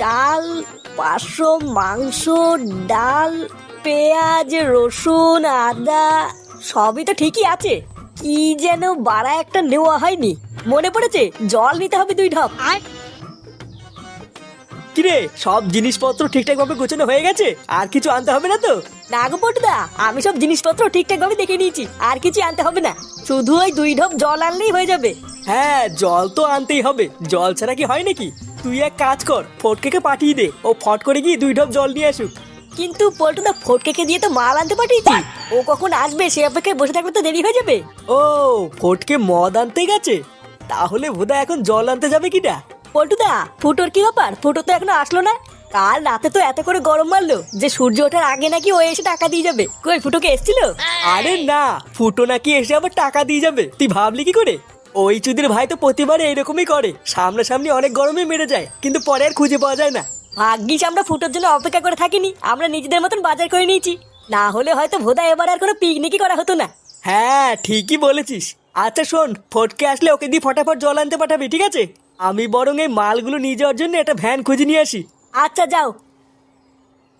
চাল পাঁচশো মাংস ডাল পেঁয়াজ রসুন আদা সবই তো ঠিকই আছে। কি যেন বাড়া একটা নেওয়া হয়নি। মনে পড়েছে জল নিতে হবে দুই ঢপ। কিরে সব জিনিসপত্র ঠিকঠাক ভাবে গোছানো হয়ে গেছে? আর কিছু আনতে হবে না তো? না গো পটুদা আমি সব জিনিসপত্র ঠিকঠাক ভাবে দেখে নিয়েছি আর কিছু আনতে হবে না। শুধু ওই দুই ঢপ জল আনলেই হয়ে যাবে। হ্যাঁ জল তো আনতেই হবে। জল ছাড়া কি হয় নাকি? তুই এক কাজ কর ফটকেকে পাঠিয়ে দে। ও ফট করে গিয়ে দুই ঢপ জল নিয়ে আসুক। কিন্তু পল্টুদা ফটকেকে দিয়ে তো মাল আনতে পাঠিয়েছি। ও কখন আসবে সে অপেক্ষায় বসে থাকলে তো দেরি হয়ে যাবে। ও ফটকে মদ আনতে গেছে? তাহলে বোধ এখন জল আনতে যাবে কিটা পল্টুদা ফুটোর কি ব্যাপার? ফুটো তো এখনও আসলো না? কাল রাতে তো এত করে গরম মারলো যে সূর্য ওঠার আগে নাকি ও এসে টাকা দিয়ে যাবে। কই ফুটোকে এসছিল? আরে না ফুটো নাকি এসে আবার টাকা দিয়ে যাবে। তুই ভাবলি কি করে? ওই চুদির ভাই তো প্রতিবার এরকমই করে। সামনাসামনি অনেক গরমে মেরে যায় কিন্তু পরে আর খুঁজে পাওয়া যায় না। ভাগ্যিস আমরা ফুটোর জন্য অপেক্ষা করে থাকিনি আমরা নিজেদের মতন বাজার করে নিয়েছি। না হলে হয়তো ভোদা এবার আর কোনো পিকনিকই করা হতো না। হ্যাঁ ঠিকই বলেছিস। আচ্ছা শোন ফটকে আসলে ওকে দিয়ে ফটাফট জল আনতে পাঠাবি ঠিক আছে? আমি বরং এই মালগুলো নিয়ে যাওয়ার জন্য একটা ভ্যান খুঁজে নিয়ে আসি। আচ্ছা যাও।